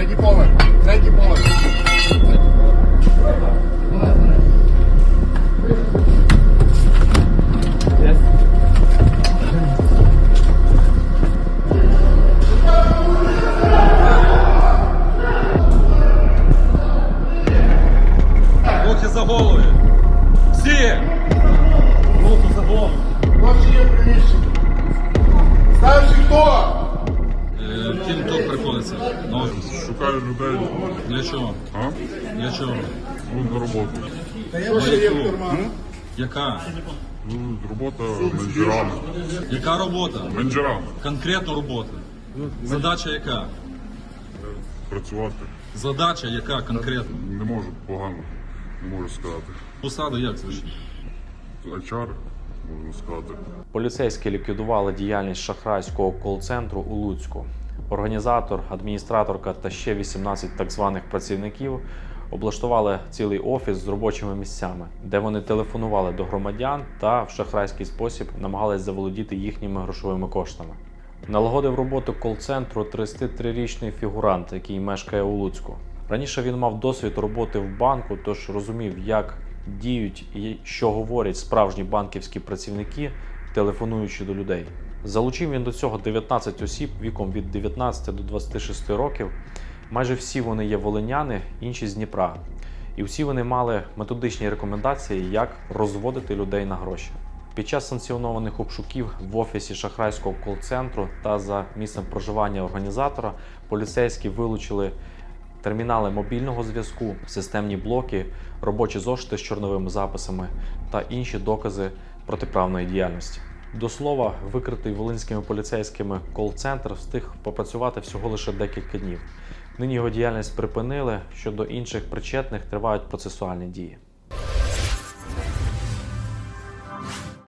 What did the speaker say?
Третій поверх. Третій поверх. Ким тут приходиться? Ну, Шукаю людей. для чого? А? Для чого? Ну, на роботу. Ще є? Яка? Ну, робота менеджерами. Яка робота? Менеджерами. Конкретна робота. Задача яка? Працювати. Задача яка конкретна? Не можу погано. Не можу сказати. Посада як звучить? HR, можна сказати. Поліцейські ліквідували діяльність шахрайського кол-центру у Луцьку. Організатор, адміністраторка та ще 18 так званих працівників облаштували цілий офіс з робочими місцями, де вони телефонували до громадян та в шахрайський спосіб намагались заволодіти їхніми грошовими коштами. Налагодив роботу кол-центру 33-річний фігурант, який мешкає у Луцьку. Раніше він мав досвід роботи в банку, тож розумів, як діють і що говорять справжні банківські працівники, телефонуючи до людей. Залучив він до цього 19 осіб віком від 19 до 26 років. Майже всі вони є волиняни, інші з Дніпра. І всі вони мали методичні рекомендації, як розводити людей на гроші. Під час санкціонованих обшуків в офісі шахрайського кол-центру та за місцем проживання організатора поліцейські вилучили термінали мобільного зв'язку, системні блоки, робочі зошити з чорновими записами та інші докази протиправної діяльності. До слова, викритий волинськими поліцейськими кол-центр встиг попрацювати всього лише декілька днів. Нині його діяльність припинили. Щодо інших причетних тривають процесуальні дії.